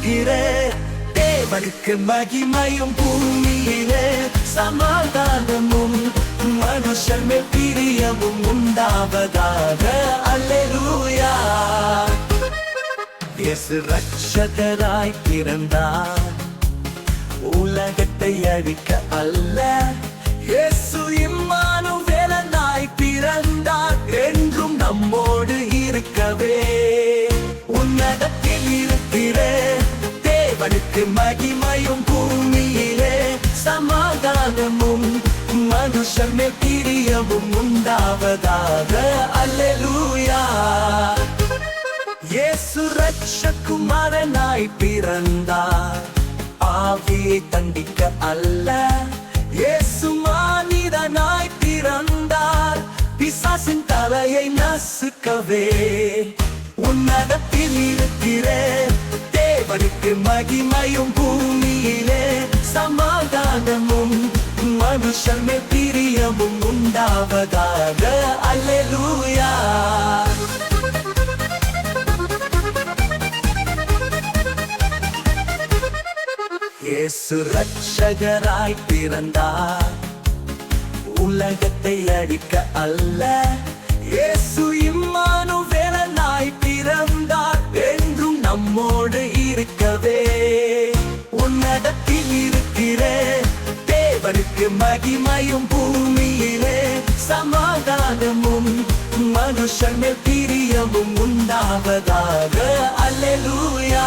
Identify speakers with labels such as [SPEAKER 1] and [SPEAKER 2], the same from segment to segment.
[SPEAKER 1] இருக்கிற தேவனுக்கு மகிமையும் பூமியிலே சமாதானமும் மனுஷன் மேல் பிரியமும் உண்டாவதாக அல்லேலூயா இயேசு ரட்சகராய் பிறந்தார் உலகத்தை அழிக்க அல்ல இயேசு இம்மானு வேலனாய் பிறந்தார் என்றும் நம்மோடு இருக்கவே உன்னதத்தில் இருக்கிறேன் தேவனுக்கு மகிமையும் பூமியிலே சமாதானமும் மனுஷமே பிரியமும் உண்டாவதாக அல்லூயா இயேசு ரட்சகுமாரனாய் பிறந்தார் ஆவியை தண்டிக்க அல்ல இயேசு மானிதனாய் பிறந்தார் பிசாசின் தலையை நசுக்கவே உன்னதத்தில் இருக்கிறேன் தேவனுக்கு மகிமையும் பூமியிலே சமாதானமும் மனுஷன் பிரியமும் உண்டாவதாக அல்லூயா இயேசு ரட்சகராய் பிறந்தார் உலகத்தை அடிக்க அல்ல இயேசு உனக்கு மகிமையும் பூமியிலே சமாதானமும் மனுஷன் மேல் பிரியமும் உண்டாவதாக அல்லூயா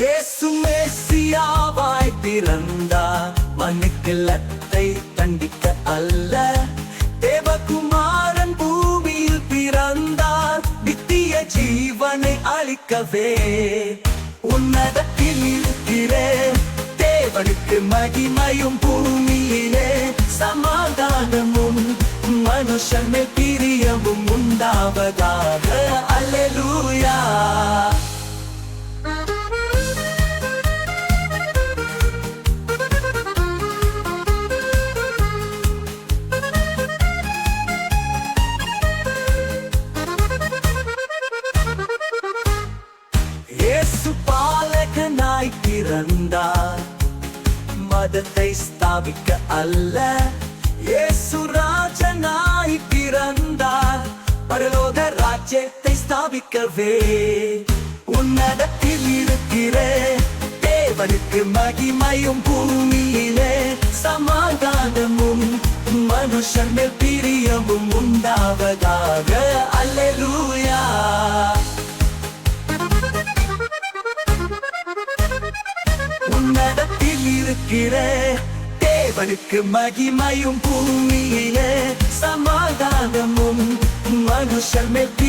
[SPEAKER 1] இயேசு மேசியாவாய் பிறந்தார் மண்ணுக்கு லத்தை தண்டிக்க அல்ல தேவகுமாரன் பூமியில் பிறந்தார் நித்திய ஜீவனை அளிக்கவே உன்னதத்தில் இருக்கிறேன் தேவனுக்கு மகிமையும் பூமியிலே சமாதானமும் மனுஷன் பிரியமும் உண்டாவதாக பாதத்தை ஸ்தாபிக்க அல்ல இயேசு ராஜனாய் பிறந்தார் பரலோக ராஜ்யத்தை ஸ்தாபிக்கவே உன்னதத்தில் இருக்கிற தேவனுக்கு மகிமையும் பூமியிலே சமாதானமும் மனுஷன் பிரியமும் உண்டாவதாக அல்லூயா உன்னத இருக்கிற தேவனுக்கு மகிமையும் பூமியிலே சமாதானமும் மனுஷர் மேல்